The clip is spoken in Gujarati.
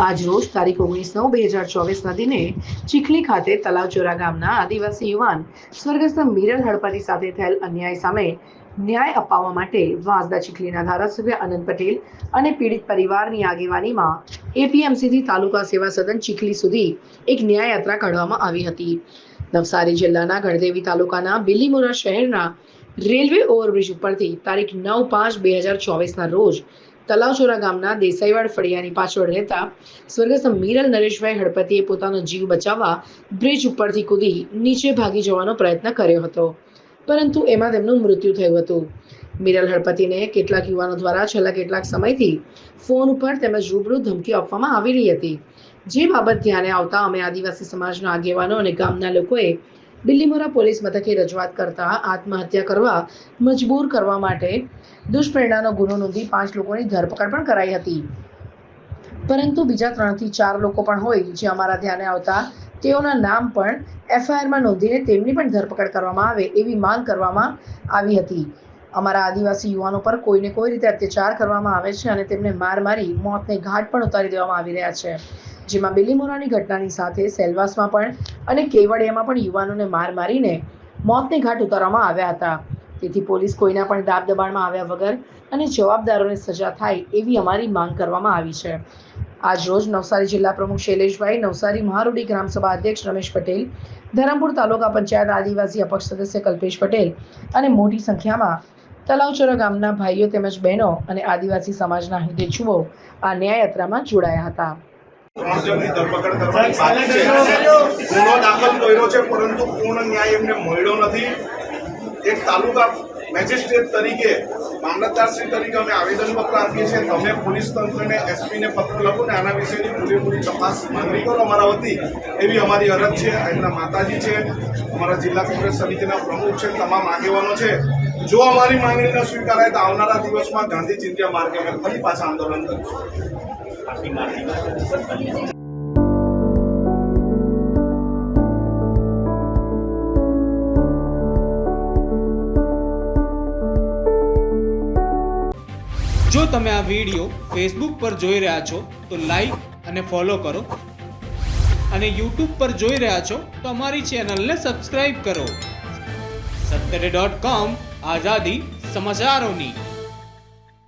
આજ રોજ તારીખ ઓગણીસ બે હજાર ચોવીસના દિને ચીખલી ખાતે તલાવચોરા ગામના આદિવાસી યુવાન સ્વર્ગસ્થ મિરલ હળપતિ સાથે થયેલ અન્યાય સામે ન્યાય અપાવવા માટે વાંસદા ચીખલીના ધારાસભ્ય અનંત પટેલ અને પીડિત પરિવારની આગેવાનીમાં એપીએમસીથી તાલુકા સેવા સદન ચીખલી સુધી એક ન્યાય યાત્રા કાઢવામાં આવી હતી. નવસારી જિલ્લાના ગણદેવી તાલુકાના બિલીમોરા શહેરના રેલવે ઓવરબ્રિજ ઉપરથી તારીખ નવ પાંચ બે હજાર ચોવીસના રોજ તલાવચોરા ગામના દેસાઈવાડ ફળિયાની પાછળ રહેતા સ્વર્ગસ્થ મીરલ નરેશભાઈ હળપતિએ પોતાનો જીવ બચાવવા બ્રિજ ઉપરથી કૂદી નીચે ભાગી જવાનો પ્રયત્ન કર્યો હતો. પરંતુ એમાં તેમનું મૃત્યુ થયું હતું. મિરલ હળપતિને કેટલાક યુવાનો દ્વારા છેલ્લા કેટલાક સમયથી ફોન ઉપર તેમજ રૂબરૂ ધમકી આપવામાં આવી રહી હતી. જે બાબત ધ્યાને આવતા અમે આદિવાસી સમાજના આગેવાનો અને ગામના લોકોએ બિલ્લીમોરા પોલીસ મથકે રજૂઆત કરતા આત્મહત્યા કરવા મજબૂર કરવા માટે દુષ્પ્રેરણાનો ગુનો નોંધી પાંચ લોકોની ધરપકડ પણ કરાઈ હતી. પરંતુ બીજા ત્રણથી ચાર લોકો પણ હોય જે અમારા ધ્યાને આવતા, તેઓના નામ પણ એફઆઈઆરમાં નોંધીને તેમની પણ ધરપકડ કરવામાં આવે એવી માંગ કરવામાં આવી હતી. અમારા આદિવાસી યુવાનો પર કોઈને કોઈ રીતે અત્યાચાર કરવામાં આવે છે અને તેમને માર મારી મોતને ઘાટ પણ ઉતારી દેવામાં આવી રહ્યા છે. જેમાં બેલીમોરાની ઘટનાની સાથે સેલવાસમાં પણ અને કેવડિયામાં પણ યુવાનોને માર મારીને મોતને ઘાટ ઉતારવામાં આવ્યા હતા. તેથી પોલીસ કોઈના પણ દાબ દબાણમાં આવ્યા વગર અને જવાબદારોને સજા થાય એવી અમારી માંગ કરવામાં આવી છે. આજ રોજ નવસારી જિલ્લા પ્રમુખ શૈલેષભાઈ, નવસારી મહારૂડી ગ્રામસભા અધ્યક્ષ રમેશ પટેલ, ધરમપુર તાલુકા પંચાયત આદિવાસી અપક્ષ સદસ્ય કલ્પેશ પટેલ અને મોટી સંખ્યામાં તલાવચોરા ગામના ભાઈઓ તેમજ બહેનો અને આદિવાસી સમાજના હિતેચ્છુઓ આ ન્યાયયાત્રામાં જોડાયા હતા. ગુનો દાખલ કર્યો છે, પરંતુ પૂર્ણ ન્યાય એમને મળ્યો નથી. એક તાલુકા મેજિસ્ટ્રેટ તરીકે મામલતદારશ્રી તરીકે અમે આવેદનપત્ર આપીએ છીએ તમે પોલીસ તંત્રને, એસપીને પત્ર લખો ને આના વિશેની પૂરેપૂરી તપાસ માંગણી કરો. અમારા વતી એવી અમારી અરજ છે. એમના માતાજી છે. અમારા જિલ્લા કોંગ્રેસ સમિતિના પ્રમુખ છે. તમામ આગેવાનો છે. જો અમારી માંગણી ન સ્વીકારાય તો આવનારા દિવસમાં ગાંધી ચિંધ્યા માર્ગે અમે ફરી પાછા આંદોલન કરીશું. જો તમે આ વીડિયો ફેસબુક પર જોઈ રહ્યા છો તો લાઈક અને ફોલો કરો. અને યુટ્યુબ પર જોઈ રહ્યા છો તો અમારી ચેનલને સબસ્ક્રાઈબ કરો. સત્તરે ડોટ કોમ આઝાદી સમાચારોની.